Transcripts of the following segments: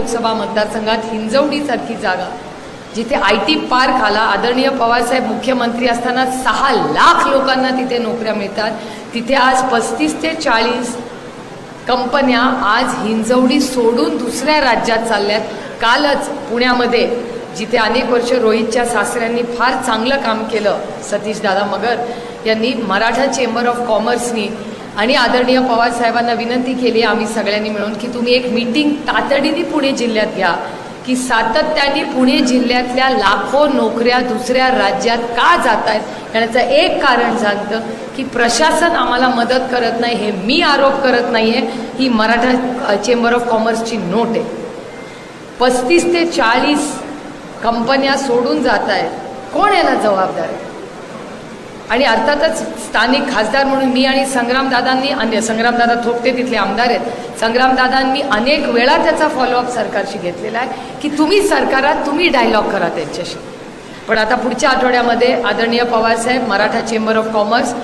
लोकसभा मतदारसंघात हिंजवडीसारखी जागा जिथे आय टी पार्क आला. आदरणीय पवारसाहेब मुख्यमंत्री असताना सहा लाख लोकांना तिथे नोकऱ्या मिळतात. तिथे आज पस्तीस ते चाळीस कंपन्या आज हिंजवडी सोडून दुसऱ्या राज्यात चालल्यात. कालच पुण्यामध्ये जिथे अनेक वर्ष रोहितच्या सासऱ्यांनी फार चांगलं काम केलं सतीश दादा मगर यांनी मराठा चेंबर ऑफ कॉमर्सनी आणि आदरणीय पवार साहेबांना विनंती केली आम्ही सगळ्यांनी मिळून की तुम्ही एक मीटिंग तातडीने पुणे जिल्ह्यात घ्या. की सातत्याने पुणे जिल्ह्यातल्या लाखो नोकऱ्या दुसऱ्या राज्यात का जात आहेत याचं एक कारण सांगतं की प्रशासन आम्हाला मदत करत नाही हे मी आरोप करत नाही आहे ही मराठा चेंबर ऑफ कॉमर्सची नोट आहे. पस्तीस ते चाळीस कंपन्या सोडून जात आहेत कोण याला जबाबदार आहे? आणि अर्थातच स्थानिक खासदार म्हणून मी आणि संग्रामदादांनी अन्य संग्रामदादा थोपटे तिथले आमदार आहेत संग्रामदादांनी अनेक वेळा त्याचा फॉलोअप सरकारशी घेतलेला आहे की तुम्ही सरकारात तुम्ही डायलॉग करा त्यांच्याशी. पण आता पुढच्या आठवड्यामध्ये आदरणीय पवारसाहेब मराठा चेंबर ऑफ कॉमर्स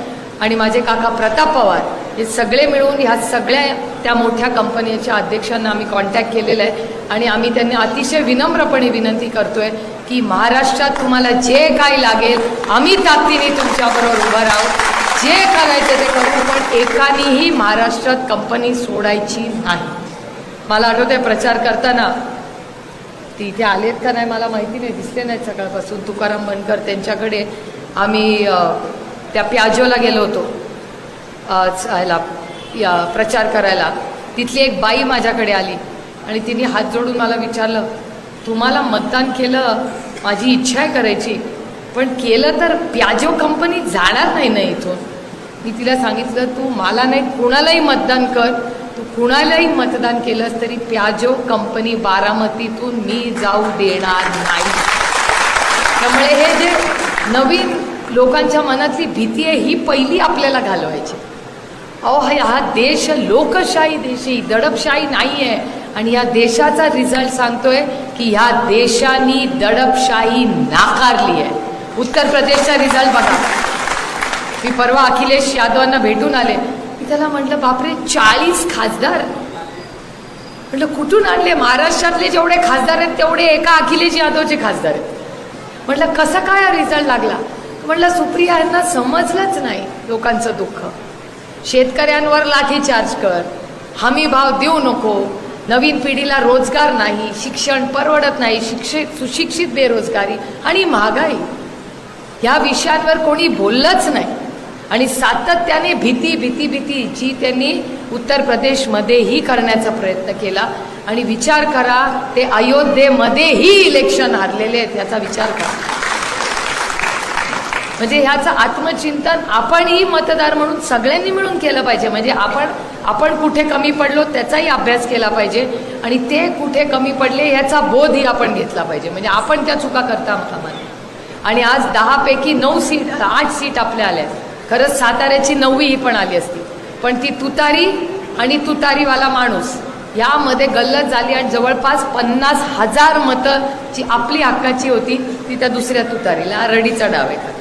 आणि माझे काका प्रताप पवार हे सगळे मिळून ह्या सगळ्या त्या मोठ्या कंपनीच्या अध्यक्षांना आम्ही कॉन्टॅक्ट केलेला आहे. आणि आम्ही त्यांनी अतिशय विनम्रपणे विनंती करतोय की महाराष्ट्रात तुम्हाला जे काही लागेल आम्ही ताकदीने तुमच्याबरोबर उभं राहू. जे करायचं ते करू पण एकानेही महाराष्ट्रात कंपनी सोडायची नाही. मला आठवतंय प्रचार करताना ती इथे आलेत का नाही मला माहिती नाही दिसले नाहीत सकाळपासून. तुकाराम बनकर त्यांच्याकडे आम्ही त्या प्याजोला गेलो होतो. ह्याला या प्रचार करायला. तिथली एक बाई माझ्याकडे आली आणि तिने हात जोडून मला विचारलं तुम्हाला मतदान केलं माझी इच्छा आहे करायची पण केलं तर प्याजो कंपनी जाणार नाही ना इथून. मी तिला सांगितलं तू मला नाही कुणालाही मतदान कर. तू कुणालाही मतदान केलंस तरी प्याजो कंपनी बारामतीतून मी जाऊ देणार नाही. त्यामुळे हे जे नवीन लोकांच्या मनातली भीती आहे ही पहिली आपल्याला घालवायची. अहो हा हा देश लोकशाही देश दडपशाही नाही आहे आणि या देशाचा रिझल्ट सांगतोय की ह्या देशानी दडपशाही नाकारली आहे उत्तर प्रदेशचा रिझल्ट बघा. मी परवा अखिलेश यादवांना भेटून आले. मी त्याला म्हटलं बापरे चाळीस खासदार. म्हटलं कुठून आणले? महाराष्ट्रातले जेवढे खासदार आहेत तेवढे एका अखिलेश यादवचे खासदार आहेत. म्हटलं कसं काय हा रिझल्ट लागला? म्हटलं सुप्रिया यांना समजलंच नाही लोकांचं दुःख. शेतकऱ्यांवर लाठीचार्ज कर. हमी भाव देऊ नको. नवीन पिढीला रोजगार नाही शिक्षण परवडत नाही शिक्षित सुशिक्षित बेरोजगारी आणि महागाई. ह्या विषयांवर कोणी बोललंच नाही. आणि सातत्याने भीती भीती भीती जी त्यांनी उत्तर प्रदेशमध्येही करण्याचा प्रयत्न केला. आणि विचार करा ते अयोध्येमध्येही इलेक्शन हारलेले आहेत याचा विचार करा. म्हणजे ह्याचं आत्मचिंतन आपणही मतदार म्हणून सगळ्यांनी मिळून केलं पाहिजे. म्हणजे आपण आपण कुठे कमी पडलो त्याचाही अभ्यास केला पाहिजे. आणि ते कुठे कमी पडले ह्याचा बोधही आपण घेतला पाहिजे. म्हणजे आपण त्या चुका करता कामा आणि आज दहापैकी नऊ सीट आठ सीट आपल्या आल्या खरंच साताऱ्याची नववी ही पण आली असती. पण ती तुतारी आणि तुतारीवाला माणूस यामध्ये गल्लत झाली आणि जवळपास पन्नास हजार मतं जी आपली हक्काची होती ती त्या दुसऱ्या तुतारीला रडीचा डाव आहे.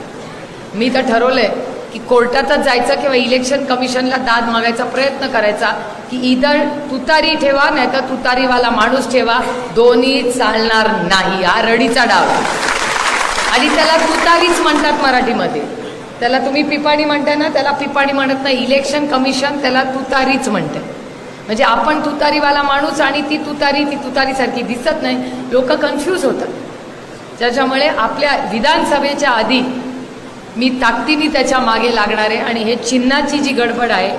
मी तर ठरवलंय की कोर्टातच जायचं किंवा इलेक्शन कमिशनला दाद मागायचा प्रयत्न करायचा की इधर तुतारी ठेवा नाही तर तुतारीवाला माणूस ठेवा दोन्ही चालणार नाही हा रडीचा डाव. आणि त्याला तुतारीच म्हणतात मराठीमध्ये. त्याला तुम्ही पिपाणी म्हणताय ना त्याला पिपाणी म्हणत नाही. इलेक्शन कमिशन त्याला तुतारीच म्हणते म्हणजे आपण तुतारीवाला माणूस आणि ती तुतारी ती तुतारीसारखी दिसत नाही. लोक कन्फ्यूज होतात. त्याच्यामुळे आपल्या विधानसभेच्या आधी मी ताकदीने त्याच्यामागे लागणार आहे आणि हे चिन्हाची जी गडबड आहे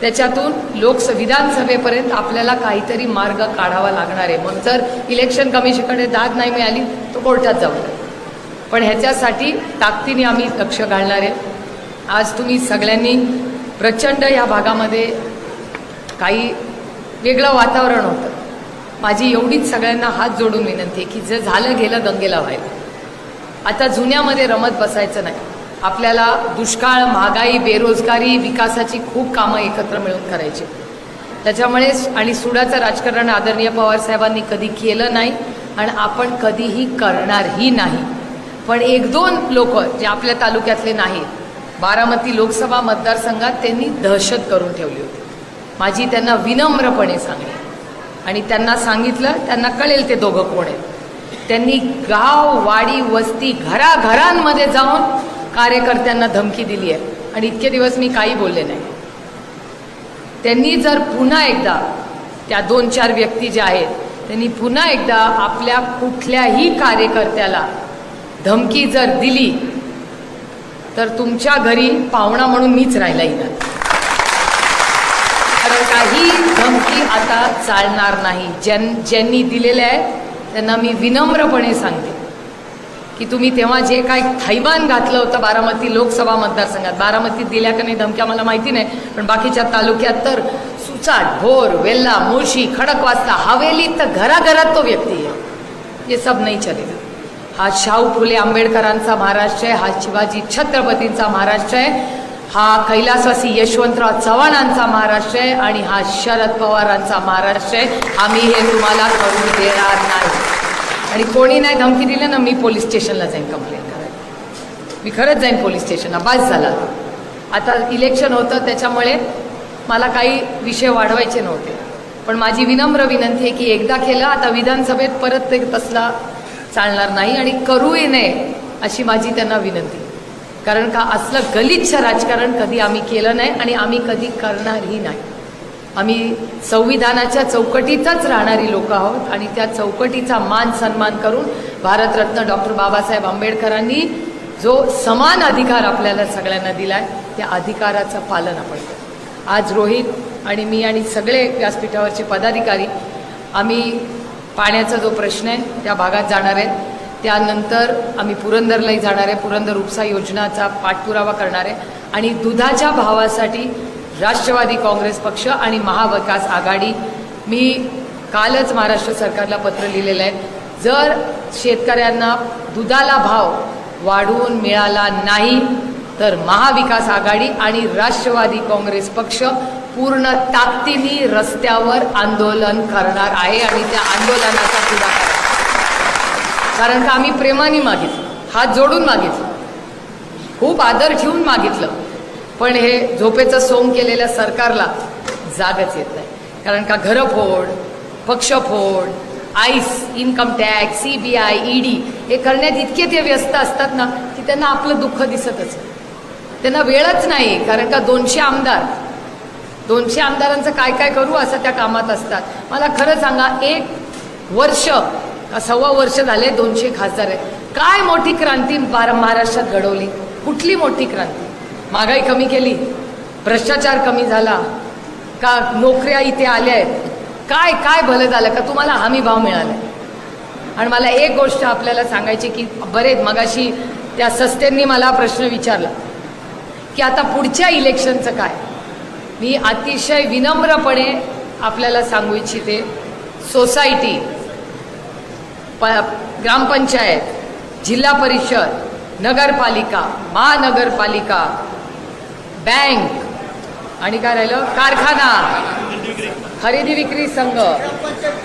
त्याच्यातून लोकस विधानसभेपर्यंत आपल्याला काहीतरी मार्ग काढावा लागणार आहे. मग जर इलेक्शन कमिशनकडे दाद नाही मिळाली तर कोर्टात जाऊ पण ह्याच्यासाठी ताकदीने आम्ही लक्ष घालणार आहे. आज तुम्ही सगळ्यांनी प्रचंड या भागामध्ये काही वेगळं वातावरण होतं. माझी एवढीच सगळ्यांना हात जोडून विनंती आहे की जे झालं गेलं गंगेला व्हायला. आता जुन्यामध्ये रमत बसायचं नाही. आपल्याला दुष्काळ महागाई बेरोजगारी विकासाची खूप कामं एकत्र मिळून करायची. त्याच्यामुळे आणि सुडाचं राजकारण आदरणीय पवारसाहेबांनी कधी केलं नाही आणि आपण कधीही करणारही नाही. पण एक दोन लोक जे आपल्या तालुक्यातले नाहीत बारामती लोकसभा मतदारसंघात त्यांनी दहशत करून ठेवली होती. माझी त्यांना विनम्रपणे सांगली आणि त्यांना सांगितलं त्यांना कळेल ते दोघं कोण आहेत. त्यांनी गाव वाडी वस्ती घराघरांमध्ये जाऊन कार्यकर्त्यांना धमकी दिली आहे. आणि इतके दिवस मी काही बोलले नाही. त्यांनी जर पुन्हा एकदा त्या दोन चार व्यक्ती ज्या आहेत त्यांनी पुन्हा एकदा आपल्या कुठल्याही कार्यकर्त्याला धमकी जर दिली तर तुमच्या घरी पाहुणा म्हणून मीच राहिला येणार कारण काही धमकी आता चालणार नाही. ज्यां ज्यांनी दिलेल्या आहेत त्यांना मी विनम्रपणे सांगते की तुम्ही तेव्हा जे काय थैमान घातलं होतं बारामती लोकसभा मतदारसंघात बारामतीत दिल्या का नाही धमक्या मला माहिती नाही पण बाकीच्या तालुक्यात तर सुचाट भोर वेल्ला मुळशी खडकवासला हवेली तर घराघरात तो व्यक्ती आहे. ये सब नाही चलेगा हा शाहू फुले आंबेडकरांचा महाराष्ट्र आहे हा शिवाजी छत्रपतींचा महाराष्ट्र आहे हा कैलासवासी यशवंतराव चव्हाणांचा महाराष्ट्र आहे आणि हा शरद पवारांचा महाराष्ट्र आहे. आम्ही हे तुम्हाला करून देणार नाही. आणि कोणी नाही धमकी दिली ना मी पोलीस स्टेशनला जाईन कंप्लेंट करायला. मी खरंच जाईन पोलीस स्टेशनला बास झाला. आता इलेक्शन होतं त्याच्यामुळे मला काही विषय वाढवायचे नव्हते. पण माझी विनम्र विनंती आहे की एकदा केलं आता विधानसभेत परत ते तसला चालणार नाही आणि करूही नये अशी माझी त्यांना विनंती. कारण का असलं गलिच्छ राजकारण कधी आम्ही केलं नाही आणि आम्ही कधी करणारही नाही. आम्ही संविधानाच्या चौकटीतच राहणारी लोक आहोत आणि त्या चौकटीचा मान सन्मान करून भारतरत्न डॉक्टर बाबासाहेब आंबेडकरांनी जो समान अधिकार आपल्याला सगळ्यांना दिला आहे त्या अधिकाराचं पालन आपण करतो आज रोहित आणि मी आणि सगळे व्यासपीठावरचे पदाधिकारी आम्ही पाण्याचा जो प्रश्न आहे त्या भागात जाणार आहेत त्यानंतर आम्ही पुरंदरलाही जाणार आहे. पुरंदर उपसा योजनाचा पाठपुरावा करणार आहे. आणि दुधाच्या भावासाठी राष्ट्रवादी काँग्रेस पक्ष आणि महाविकास आघाडी. मी कालच महाराष्ट्र सरकारला पत्र लिहिलेलं आहे. जर शेतकऱ्यांना दुधाला भाव वाढवून मिळाला नाही तर महाविकास आघाडी आणि राष्ट्रवादी काँग्रेस पक्ष पूर्ण ताकदीने रस्त्यावर आंदोलन करणार आहे आणि त्या आंदोलनाचा पुढाकार कारण का? आम्ही प्रेमाने मागितलं. हात जोडून मागितलं. खूप आदर ठेवून मागितलं. पण हे झोपेचं सोंग केलेल्या सरकारला जागच येत नाही. कारण का घरं फोड ice income tax C B I ED हे करण्यात इतके ते व्यस्त असतात ना की त्यांना आपलं दुःख दिसतच त्यांना वेळच नाही कारण का दोनशे आमदार दोनशे आमदारांचं काय काय करू असं त्या कामात असतात. मला खरं सांगा एक वर्ष सव्वा वर्ष झाले दोनशे खासदार आहेत. काय मोठी क्रांती महाराष्ट्रात घडवली? कुठली मोठी क्रांती? महागाई कमी केली भ्रष्टाचार कमी झाला का नोकऱ्या इथे आल्या आहेत? काय काय भलं झालं का? तुम्हाला हमी भाव मिळाला. आणि मला एक गोष्ट आपल्याला सांगायची की बरेच मगाशी त्या सस्त्यांनी मला प्रश्न विचारला की आता पुढच्या इलेक्शनचं काय? मी अतिशय विनम्रपणे आपल्याला सांगू इच्छिते सोसायटी प ग्रामपंचायत जिल्हा परिषद नगरपालिका महानगरपालिका बँक. आणि काय राहिलं? कारखाना. खरेदी विक्री संघ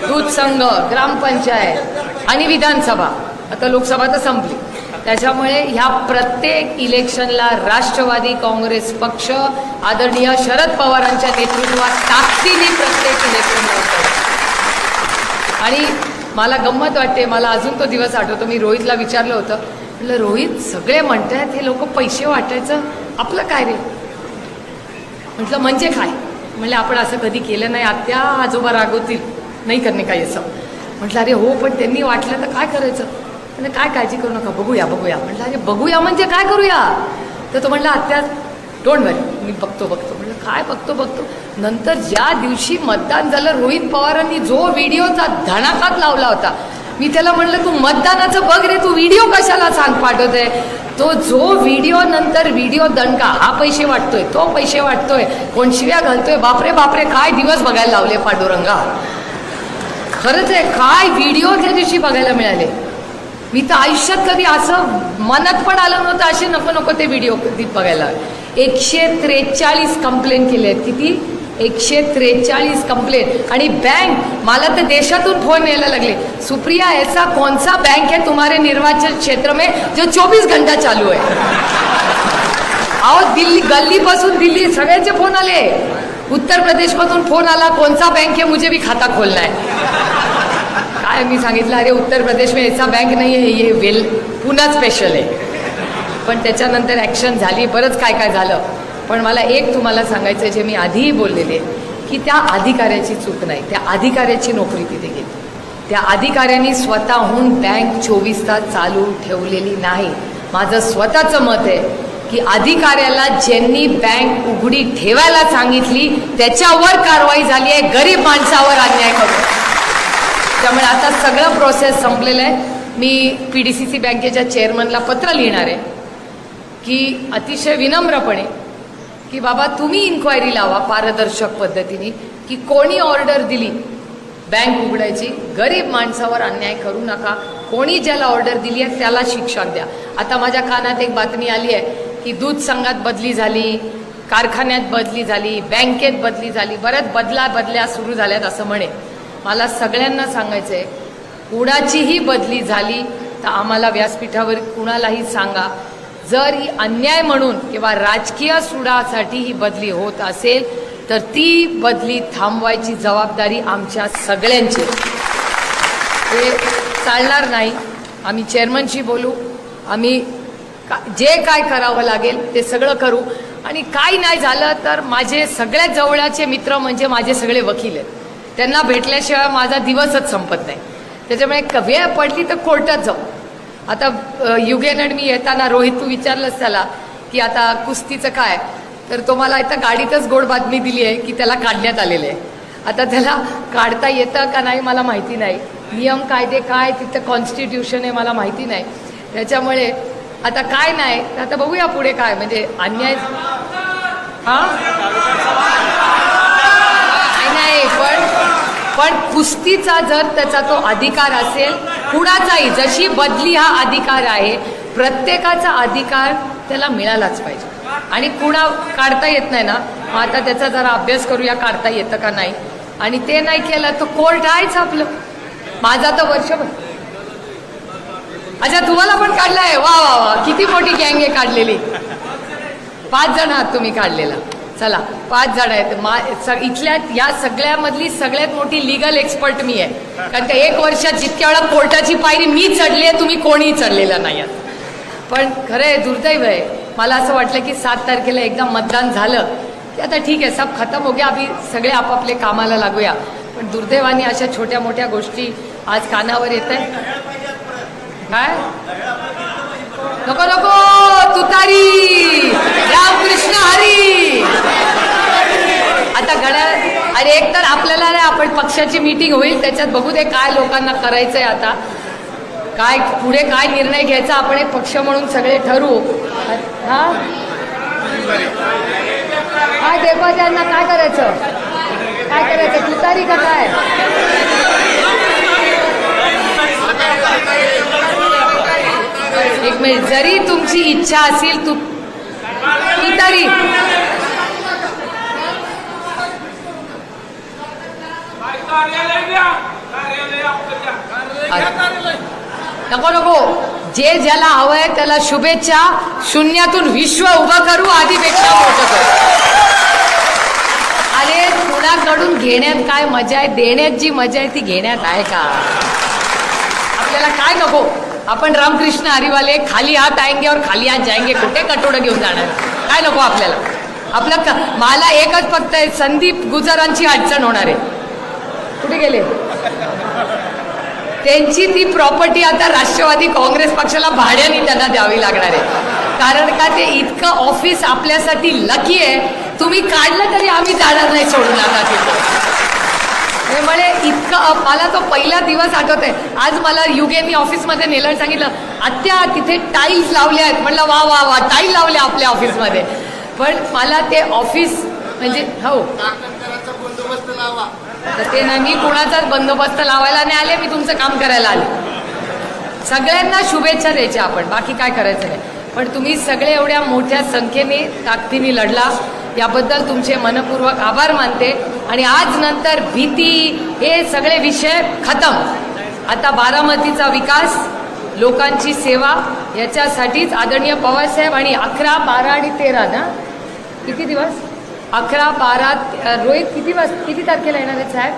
दूध संघ ग्रामपंचायत आणि विधानसभा. आता लोकसभा तर संपली. त्याच्यामुळे ह्या प्रत्येक इलेक्शनला राष्ट्रवादी काँग्रेस पक्ष आदरणीय शरद पवारांच्या नेतृत्वात ताकदीने प्रत्येक इलेक्शन लढतो आणि मला गंमत वाटते मला अजून तो दिवस आठवतो. मी रोहितला विचारलं होतं. म्हटलं रोहित सगळे म्हणतायत हे लोक पैसे वाटायचं? आपलं काय रे? म्हटलं म्हणजे काय? म्हणलं आपण असं कधी केलं नाही. आत्या आजोबा रागवतील. नाही करणे काही असं. म्हटलं अरे हो पण त्यांनी वाटलं तर काय करायचं? म्हणजे काय काळजी करू नका. बघूया बघूया. म्हटलं अरे बघूया म्हणजे काय करूया? तर तो म्हटलं आत्या डोंट वरी मी बघतो बघतो. म्हटलं काय बघतो बघतो? नंतर ज्या दिवशी मतदान झालं रोहित पवारांनी जो व्हिडिओचा धणाकात लावला होता मी त्याला म्हणलं तू मतदानाचं बघ रे तू व्हिडिओ कशाला सांग पाठवते तो जो व्हिडिओ नंतर व्हिडिओ दणका हा पैसे वाटतोय तो पैसे वाटतोय. कोण शिव्या घालतोय? बापरे बापरे काय दिवस बघायला लावले पांडुरंगा? खरंच आहे काय व्हिडिओ त्या दिवशी बघायला मिळाले? मी तर आयुष्यात कधी असं मनात पण आलं नव्हतं असे नको नको ते व्हिडिओ कधी बघायला. एकशे त्रेचाळीस कंप्लेंट केले आहेत. किती? एकशे त्रेचाळीस कंप्लेंट आणि बँक मला तर देशातून फोन यायला लागले. सुप्रिया ऐसा कौन सा बैंक है तुम्हारे निर्वाचन क्षेत्र में जो 24 घंटा चालू है? अहो दिल्ली गल्लीपासून दिल्ली सगळ्यांचे फोन आले. उत्तर प्रदेशमधून फोन आला कोणचा बँक आहे मुझे भी खाता खोलना है. काय मी सांगितलं? अरे उत्तर प्रदेश में ऐसा बँक नाही आहे हे वेल पुन्हा स्पेशल आहे पण त्याच्यानंतर ॲक्शन झाली बरंच काय काय झालं? पण मला एक तुम्हाला सांगायचं आहे जे मी आधीही बोललेले की त्या अधिकाऱ्याची चूक नाही. त्या अधिकाऱ्याची नोकरी तिथे गेली. त्या अधिकाऱ्यांनी स्वतःहून बँक चोवीस तास चालू ठेवलेली नाही. माझं स्वतःचं मत आहे की अधिकाऱ्याला ज्यांनी बँक उघडी ठेवायला सांगितली त्याच्यावर कारवाई झाली आहे गरीब माणसावर अन्याय करून. त्यामुळे आता सगळं प्रोसेस संपलेलं आहे. मी पी डी सी सी बँकेच्या चेअरमनला पत्र लिहिणार आहे की अतिशय विनम्रपणे की बाबा तुम्ही इन्क्वायरी लावा पारदर्शक पद्धतीने की कोणी ऑर्डर दिली? बँक उघडायची. गरीब माणसावर अन्याय करू नका. कोणी ज्याला ऑर्डर दिली आहे त्याला शिक्षा द्या. आता माझ्या कानात एक बातमी आली आहे की दूध संघात बदली झाली कारखान्यात बदली झाली बँकेत बदली झाली बऱ्याच बदला बदल्या सुरू झाल्यात असं म्हणे. मला सगळ्यांना सांगायचं आहे कुणाचीही बदली झाली तर आम्हाला व्यासपीठावर कुणालाही सांगा. जर ही अन्याय म्हणून किंवा राजकीय सुडासाठी ही बदली होत असेल तर ती बदली थांबवायची जबाबदारी आमच्या सगळ्यांची ते चालणार नाही. आम्ही चेअरमनशी बोलू. आम्ही का जे काय करावं लागेल ते सगळं करू. आणि काय नाही झालं तर माझे सगळ्यात जवळचे मित्र म्हणजे माझे सगळे वकील आहेत. त्यांना भेटल्याशिवाय माझा दिवसच संपत नाही. त्याच्यामुळे वेळ पडली तर कोर्टात जाऊ. आता युगेनड युगेन आणि मी येताना रोहित तू विचारलंस त्याला की आता कुस्तीचं काय? तर तो मला इथं गाडीतच गोड बातमी दिली आहे की त्याला काढण्यात आलेलं आहे. आता त्याला काढता येतं का नाही मला माहिती नाही. नियम कायदे काय तिथं कॉन्स्टिट्यूशन आहे मला माहिती नाही. त्याच्यामुळे आता काय नाही आता बघूया पुढे काय म्हणजे अन्याय हा? नाही पण पण कुस्तीचा जर त्याचा तो अधिकार असेल कुणाचाही जशी बदली हा अधिकार आहे प्रत्येकाचा अधिकार त्याला मिळालाच पाहिजे. आणि कुणा काढता येत नाही ना मग आता त्याचा जरा अभ्यास करूया काढता येतं का नाही? आणि ते नाही केलं तर कोर्ट आहेच आपलं. माझा तर वर्षभर. अच्छा तुम्हाला पण काढलाय? वा वा वा. किती मोठी गँग आहे काढलेली. पाच जण आहात तुम्ही काढलेला. चला पाच जण आहेत. मा इथल्या या सगळ्यामधली सगळ्यात मोठी लिगल एक्सपर्ट मी आहे. कारण त्या एक वर्षात जितक्या वेळा कोर्टाची पायरी मी चढली आहे तुम्ही कोणीही चढलेला नाही आहात पण खरं आहे दुर्दैव आहे. मला असं वाटलं की सात तारखेला एकदा मतदान झालं की आता ठीक आहे सब खतम हो गया आम्ही सगळे आपापले कामाला लागूया. पण दुर्दैवाने अशा छोट्या मोठ्या गोष्टी आज कानावर येत आहे काय? नको नको तुतारी! रामकृष्ण हरी! आणि अरे एक तर आपल्याला नाही आपण पक्षाची मीटिंग होईल त्याच्यात बघू दे काय लोकांना करायचंय आता. काय पुढे काय निर्णय घ्यायचा आपण एक पक्ष म्हणून सगळे ठरवू. हा? काय देवा त्यांना काय करायचं? काय करायचं? तुतारी का काय? एक मिनिट जरी तुमची इच्छा असेल तू तुतारी कार्यालय द्या कार्यालय आपलं द्या नको नको. जे ज्याला हवंय त्याला शुभेच्छा. शून्यातून विश्व उभं करू आधीपेक्षा मोठं करू. अरे कुणाकडून घेण्यात काय मजा आहे? देण्यात जी मजा आहे ती घेण्यात आहे का? आपल्याला काय नको? आपण रामकृष्ण हरिवाले खाली हात आएंगे और खाली हात जाएंगे कुठे कटोडं घेऊन जाणार? काय नको आपल्याला? आपलं मला एकच फक्त संदीप गुजरांची अडचण होणार आहे. कुठे गेले? त्यांची ती प्रॉपर्टी आता राष्ट्रवादी काँग्रेस पक्षाला भाड्याने त्यांना द्यावी लागणार आहे. कारण का ते इतकं ऑफिस आपल्यासाठी लकी आहे. तुम्ही काढलं तरी आम्ही जाणार नाही सोडून आता तिथे. म्हणजे इतकं मला तो पहिला दिवस आठवत आहे आज मला युगेनी ऑफिसमध्ये नेलं सांगितलं आत्या तिथे टाईल्स लावल्या आहेत. म्हणलं वा वा वा टाईल लावल्या आपल्या ऑफिसमध्ये. पण मला ते ऑफिस म्हणजे हो. बंदोबस्त लावा. तर ते नाही मी कुणाचाच बंदोबस्त लावायला नाही आले मी तुमचं काम करायला आले. सगळ्यांना शुभेच्छा द्यायच्या आपण बाकी काय करायचं नाही. पण तुम्ही सगळे एवढ्या मोठ्या संख्येने ताकदीने लढला याबद्दल तुमचे मनपूर्वक आभार मानते आणि आज नंतर भीती हे सगळे विषय खतम. आता बारामतीचा विकास लोकांची सेवा याच्यासाठीच आदरणीय पवारसाहेब आणि अकरा बारा आणि तेरा ना? किती दिवस? अकरा बारा रोहित किती वाज किती तारखेला येणार आहेत साहेब?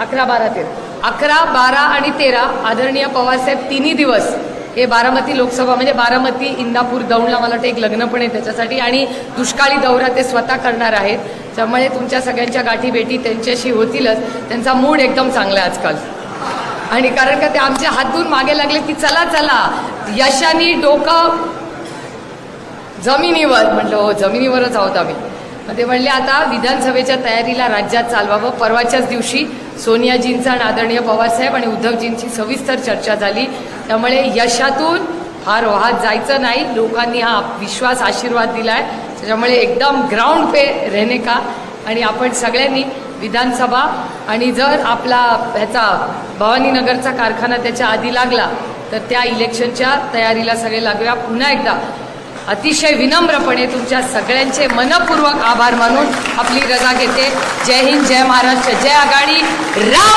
अकरा बारा तेरा. अकरा बारा आणि तेरा आदरणीय पवारसाहेब तिन्ही दिवस हे बारामती लोकसभा म्हणजे बारामती इंदापूर दौंडला मला वाटतं एक लग्न पण आहे त्याच्यासाठी आणि दुष्काळी दौरा ते स्वतः करणार आहेत. त्यामुळे तुमच्या सगळ्यांच्या गाठी भेटी त्यांच्याशी होतीलच. त्यांचा मूड एकदम चांगला आहे आजकाल. आणि कारण का ते आमच्या हातून मागे लागले की चला चला. यशानी डोकं जमिनीवर म्हटलं हो जमिनीवरच आहोत आम्ही. मग ते म्हणले आता विधानसभेच्या तयारीला राज्यात चालवावं. परवाच्याच दिवशी सोनियाजींचा आणि आदरणीय पवारसाहेब आणि उद्धवजींची सविस्तर चर्चा झाली. त्यामुळे यशातून फार वाहत जायचं नाही. लोकांनी हा विश्वास आशीर्वाद दिलाय. त्याच्यामुळे एकदम ग्राउंड पे रहने का. आणि आपण सगळ्यांनी विधानसभा आणि जर आपला ह्याचा भवानीनगरचा कारखाना त्याच्या आधी लागला तर त्या इलेक्शनच्या तयारीला सगळे लागूया. पुन्हा एकदा अतिशय विनम्रपणे तुमच्या सगळ्यांचे मनपूर्वक आभार मानून आपली रजा घेते. जय हिंद जय महाराष्ट्र जय आघाडी. राम!